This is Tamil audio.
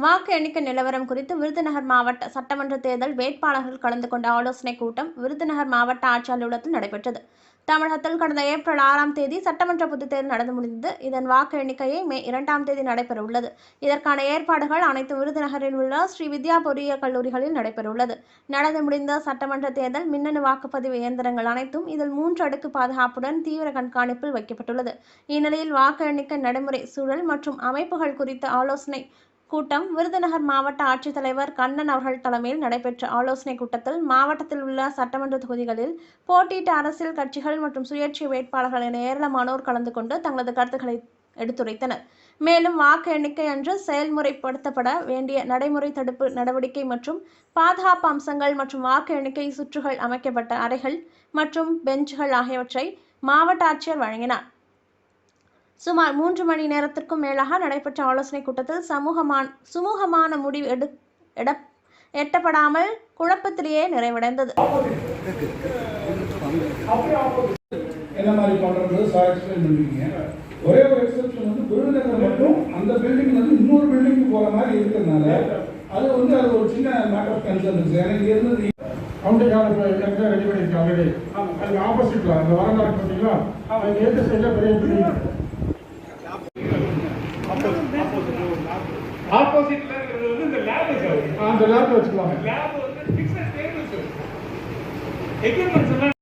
வாக்கு எண்ணிக்கை நிலவரம் குறித்து விருதுநகர் மாவட்ட சட்டமன்ற தேர்தல் வேட்பாளர்கள் கலந்து கொண்ட ஆலோசனைக் கூட்டம் விருதுநகர் மாவட்ட ஆட்சி அலுவலகத்தில் நடைபெற்றது. தமிழகத்தில் கடந்த ஏப்ரல் ஆறாம் தேதி சட்டமன்ற பொதுத் தேர்தல் நடந்து முடிந்தது. இதன் வாக்கு எண்ணிக்கையை மே இரண்டாம் தேதி நடைபெற உள்ளது இதற்கான ஏற்பாடுகள் அனைத்து விருதுநகரில் உள்ள ஸ்ரீ வித்யா பொறியியல் கல்லூரிகளில் நடைபெற உள்ளது நடந்து முடிந்த சட்டமன்ற தேர்தல் மின்னணு வாக்குப்பதிவு இயந்திரங்கள் அனைத்தும் இதில் மூன்று அடுக்கு பாதுகாப்புடன் தீவிர கண்காணிப்பில் வைக்கப்பட்டுள்ளது. இந்நிலையில் வாக்கு எண்ணிக்கை நடைமுறை சூழல் மற்றும் அமைப்புகள் குறித்த ஆலோசனை கூட்டம் விருதுநகர் மாவட்ட ஆட்சித்தலைவர் கண்ணன் அவர்கள் தலைமையில் நடைபெற்ற ஆலோசனைக் கூட்டத்தில் மாவட்டத்தில் உள்ள சட்டமன்ற தொகுதிகளில் போட்டியிட்ட அரசியல் கட்சிகள் மற்றும் சுயேட்சை வேட்பாளர்கள் என ஏராளமானோர் கலந்து கொண்டு தங்களது கருத்துக்களை எடுத்துரைத்தனர். மேலும் வாக்கு எண்ணிக்கை அன்று செயல்முறைப்படுத்தப்பட வேண்டிய நடைமுறை தடுப்பு நடவடிக்கை மற்றும் பாதுகாப்பு அம்சங்கள் மற்றும் வாக்கு எண்ணிக்கை சுற்றுகள் அமைக்கப்பட்ட அறைகள் மற்றும் பெஞ்சுகள் ஆகியவற்றை மாவட்ட ஆட்சியர் வழங்கினார். சுமார் மூன்று மணி நேரத்திற்கும் மேலாக நடைபெற்ற ஆலோசனைக் கூட்டத்தில் சமூகமான சுமூகமான முடிவு எடு எட எட்டப்படாமல் குழப்பத்திலேயே நிறைவடைந்தது. என்ன மாதிரி பண்றது சார் எக்ஸ்பிளைன் பண்ணுவீங்க ஒரே ஒரு எக்ஸெப்ஷன் வந்து விருதுநகர் மட்டும் அந்த பில்டிங் வந்து இன்னொரு பில்டிங் போற மாதிரி இருக்கிறதுனால அது வந்து அது ஒரு சின்ன மேட்டர் ஆஃப் கன்சர்ன் இருக்கு எனக்கு இருந்தது கவுண்டிங்கான இப்போ எங்கே ரெடி பண்ணியிருக்கு ஆல்ரெடி அதுக்கு ஆப்போசிட்ல அந்த வரலாறு பார்த்தீங்களா? அது ஏற்ற சைடில் பெரிய பில்டிங் ஆப்போசிட்ல இருக்கிறது வந்து இந்த லேப் சார் அந்த லேப் வச்சுக்கலாங்க லேப் வந்து ஃபிக்ஸட் டேபிள் சார் எக்யூப்மெண்ட்ஸ்